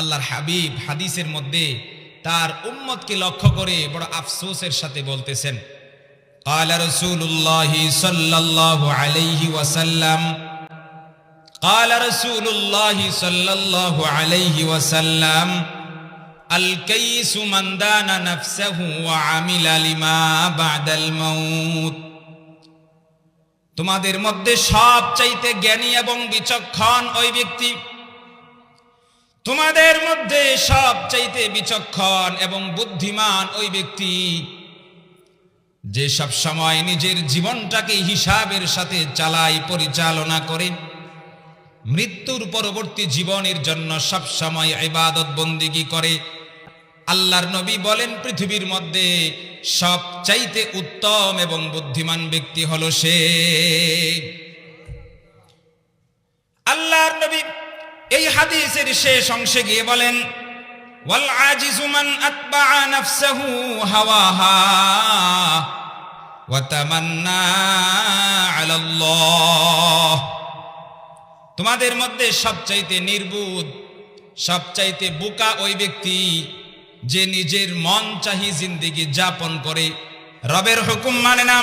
আল্লাহর হাবিব হাদিসের মধ্যে তার উম্মতকে লক্ষ্য করে বড় আফসোসের সাথে বলতেছেন قال رسول الله صلى الله عليه وسلم قال رسول الله صلى الله عليه وسلم الكيس من دان نفسه وعمل لما بعد الموت তোমাদের মধ্যে সব চাইতে জ্ঞানী এবং বিচক্ষণ ওই ব্যক্তি তোমাদের মধ্যে সব চাইতে বিচক্ষণ এবং বুদ্ধিমান ওই ব্যক্তি যে সব সময় নিজের জীবনটাকে হিসাবের সাথে চালাই পরিচালনা করে। মৃত্যুর পরবর্তী জীবনের জন্য সব সময় ইবাদত বন্দিগি করে। আল্লাহর নবী বলেন, পৃথিবীর মধ্যে সব চাইতে উত্তম এবং বুদ্ধিমান ব্যক্তি হলো সে। আল্লাহর নবী এই হাদিসের শেষ অংশে গিয়ে বলেন তোমাদের মধ্যে সবচাইতে নির্বুধ, সবচাইতে বোকা ওই ব্যক্তি যে নিজের মন চাহি জিন্দিগি যাপন করে। রবের হুকুম মানে না,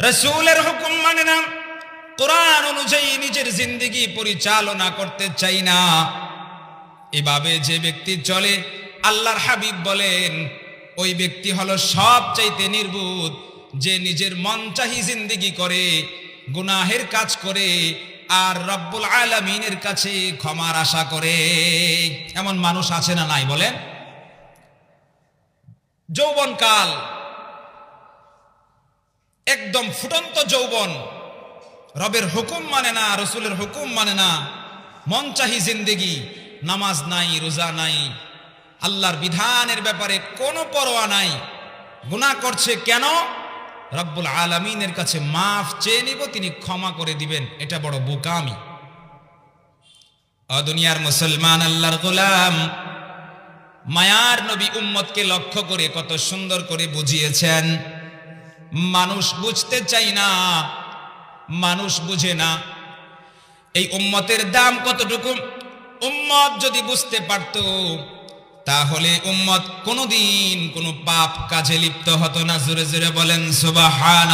রসুলের হুকুম মানে না কোরআন অনুযায়ী নিজের জিন্দিগি পরিচালনা করতে চাই না। এভাবে যে ব্যক্তি চলে, আল্লাহর হাবিব বলেন, ওই ব্যক্তি হলো সব চাইতে নির্বুধ, যে নিজের মন চাহি জিন্দিগি করে, গুনাহের কাজ করে, আর রব্বুল আলমিনের কাছে ক্ষমার আশা করে। এমন মানুষ আছে না নাই বলেন? যৌবনকাল, একদম ফুটন্ত যৌবন রবের হুকুম মানে না, রসুলের হুকুম মানে না। মন চাহি জিন্দেগি, নামাজ নাই, রোজা নাই। আল্লাহর বিধানের ব্যাপারে কোনো পরোয়া নাই। গুণা করছে কেন? রব্বুল আলমিনের কাছে মাফ চেয়ে নিব, তিনি ক্ষমা করে দিবেন। এটা বড় বোকামি। অদুনিয়ার মুসলমান আল্লাহর গোলাম, মায়ার নবী উম্মতকে লক্ষ্য করে কত সুন্দর করে বুঝিয়েছেন। মানুষ বুঝতে চাই না মানুষ বুঝে না। এই উম্মতের দাম কতটুকু? উম্মত যদি বুঝতে পারত, তাহলে উম্মত কোনোদিন কোনো পাপ কাজে লিপ্ত হতো না। জোরে জোরে বলেন সুবাহান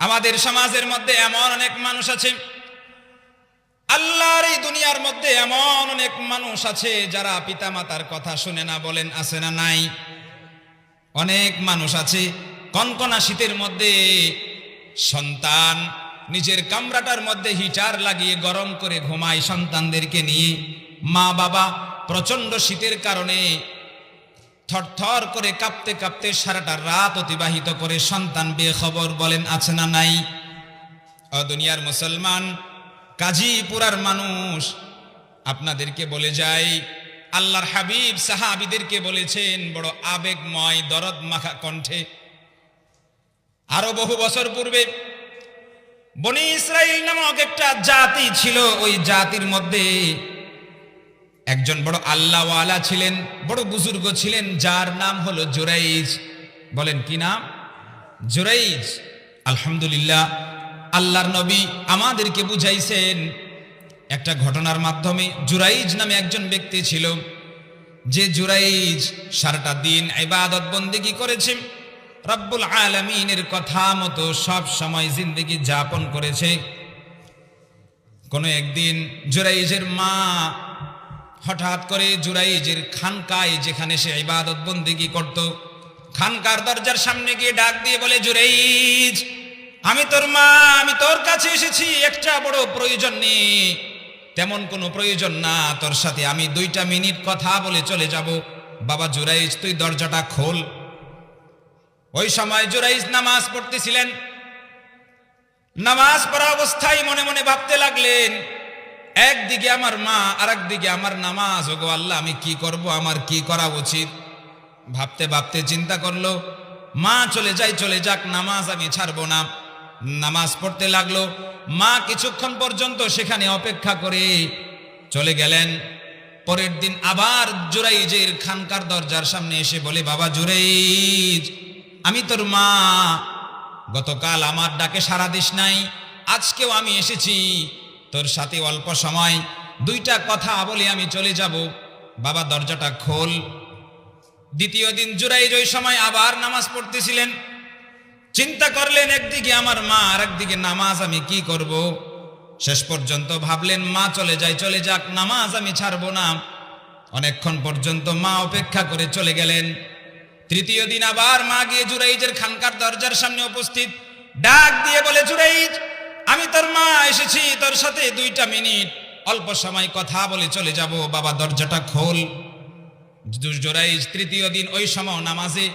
আমাদের সমাজের মধ্যে এমন অনেক মানুষ আছে, আল্লাহর এই দুনিয়ার মধ্যে এমন অনেক মানুষ আছে যারা পিতামাতার কথা শুনে না, বলেন, আছে না নাই? অনেক মানুষ আছে কনকনা শীতের মধ্যে সন্তান, নিজের কামরাটার মধ্যে হিটার লাগিয়ে গরম করে ঘুমায় সন্তানদেরকে নিয়ে। মা বাবা প্রচণ্ড শীতের কারণে থরথর করে কাঁপতে কাঁপতে সারাটা রাত অতিবাহিত করে সন্তান বেখবর বলেন, আছে না নাই? দুনিয়ার মুসলমান, কাজীপুরার মানুষ, আপনাদেরকে বলে যায় আল্লাহর হাবিব সাহাবিদেরকে বলেছেন, বড় আবেগময় দরদ মাখা কণ্ঠে আরও বহু বছর পূর্বে বনি ইসরাইল নামক একটা জাতি ছিল, ওই জাতির মধ্যে একজন বড় আল্লাহওয়ালা ছিলেন, বড় বুজুর্গ ছিলেন, যার নাম হলো জুরাইজ। বলেন কি নাম? জুরাইজ। আলহামদুলিল্লাহ, আল্লাহর নবী আমাদেরকে বুঝাইছেন একটা ঘটনার মাধ্যমে। জুরাইজ নামে একজন ব্যক্তি ছিল, যে জুরাইজ সারাটা দিন এবাদত বন্দিগি করেছে। রব্বুল আলমিনের কথা মতো সব সময় জিন্দগি যাপন করেছে। কোনো একদিন জুরাইজের মা হঠাৎ করে জুরাইজের খানকায় যেখানে সে ইবাদত বন্দিগি করত, খানকার দরজার সামনে গিয়ে ডাক দিয়ে বলে, জুরাইজ, আমি তোর মা, আমি তোর কাছে এসেছি, একটা বড় প্রয়োজন নেই। তেমন কোনো প্রয়োজন না, তোর সাথে আমি দুইটা মিনিট কথা বলে চলে যাব। বাবা জুরাইজ, তুই দরজাটা খোল। ওই সময় জুরাইজ নামাজ পড়তেছিলেন। নামাজ পড়া অবস্থায় মনে মনে ভাবতে লাগলেন, একদিকে আমার মা আর একদিকে আমার নামাজ। ওগো আল্লাহ, আমি কি করব? আমার কি করা উচিত? ভাবতে ভাবতে চিন্তা করল, মা চলে যাই, চলে যাক, নামাজ আমি ছাড়বো না। নামাজ পড়তে লাগল, মা কিছুক্ষণ পর্যন্ত সেখানে অপেক্ষা করে চলে গেলেন। পরের দিন আবার জুরাইজের খানকার দরজার সামনে এসে বলে, বাবা জুরাইজ আমি তোর মা। গতকাল আমার ডাকে সারা দিস নাই, আজকেও আমি এসেছি। তোর সাথে অল্প সময় দুইটা কথা বলে আমি চলে যাব। বাবা, দরজাটা খোল। দ্বিতীয় দিন জুরাইজ ওই সময় আবার নামাজ পড়তেছিলেন। চিন্তা করলেন একদিকে আমার মা আর একদিকে নামাজ আমি কি করব? শেষ পর্যন্ত ভাবলেন, মা, চলে যায় চলে যাক, নামাজ আমি ছাড়বো না। অনেকক্ষণ পর্যন্ত মা অপেক্ষা করে চলে গেলেন। তৃতীয় দিন আবার মা গিয়ে জুরাইজের খানকার দরজার সামনে উপস্থিত। ডাক দিয়ে বলে, জুরাইজ, আমি তোর মা, এসেছি, তোর সাথে দুইটা মিনিট। অল্প সময় কথা বলে চলে যাব। বাবা, দরজাটা খোল। জোরাইজ, তৃতীয় দিন ওই সময় নামাজে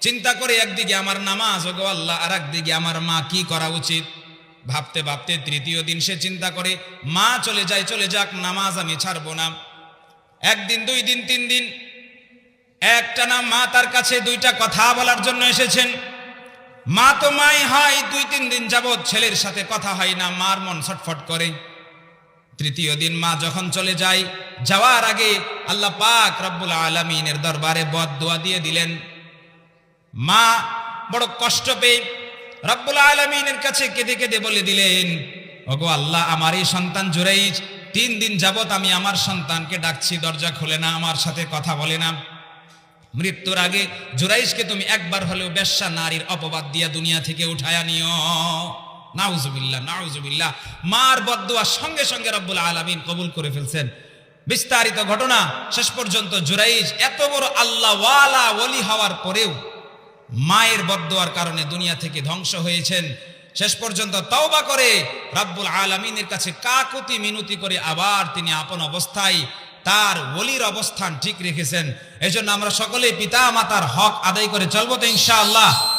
চিন্তা করে একদিকে আমার নামাজ, ওগো আল্লাহ আর একদিকে আমার মা, কি করা উচিত? ভাবতে ভাবতে তৃতীয় দিন সে চিন্তা করে, মা, চলে যায় চলে যাক, নামাজ আমি ছাড়বো না। একদিন, দুই দিন, তিন দিন একটা না মা তার কাছে দুইটা কথা বলার জন্য এসেছেন। মা তো মাই হয়, দুই তিন দিন যাবৎ ছেলের সাথে কথা হয় না, মার মন ছটফট করে। তৃতীয় দিন মা যখন চলে যায়, যাওয়ার আগে আল্লাহ পাক রব্বুল আলমিনের দরবারে বদ দোয়া দিয়ে দিলেন। মা বড় কষ্ট পেয়ে রব্বুল আলমিনের কাছে কেঁদে কেঁদে বলে দিলেন, ওগো আল্লাহ, আমার এই সন্তান জুরাইজ, তিন দিন যাবত আমি আমার সন্তানকে ডাকছি, দরজা খোলে না, আমার সাথে কথা বলে না। মৃত্যুর আগে জুরাইজকে তুমি একবার হলেও বেশ্যা নারীর অপবাদ দিয়া দুনিয়া থেকে উঠায়া নিও। নাউজুবিল্লাহ নাউজুবিল্লাহ। মার বদুয়া সঙ্গে সঙ্গে রব্বুল আলামিন কবুল করে ফেলছেন। বিস্তারিত ঘটনা, শেষ পর্যন্ত জুরাইজ এত বড় আল্লাহ ওয়ালা ওলি হওয়ার পরেও মায়ের বদুয়ার কারণে দুনিয়া থেকে ধ্বংস হয়েছেন। শেষ পর্যন্ত তওবা করে রব্বুল আলামিনের কাছে কাকুতি মিনতি করে আবার তিনি আপন অবস্থায় তার ওলির অবস্থান ঠিক রেখেছেন। এজন্য আমরা সকলে পিতা মাতার হক আদায় করে চলবো তো ইনশাআল্লাহ।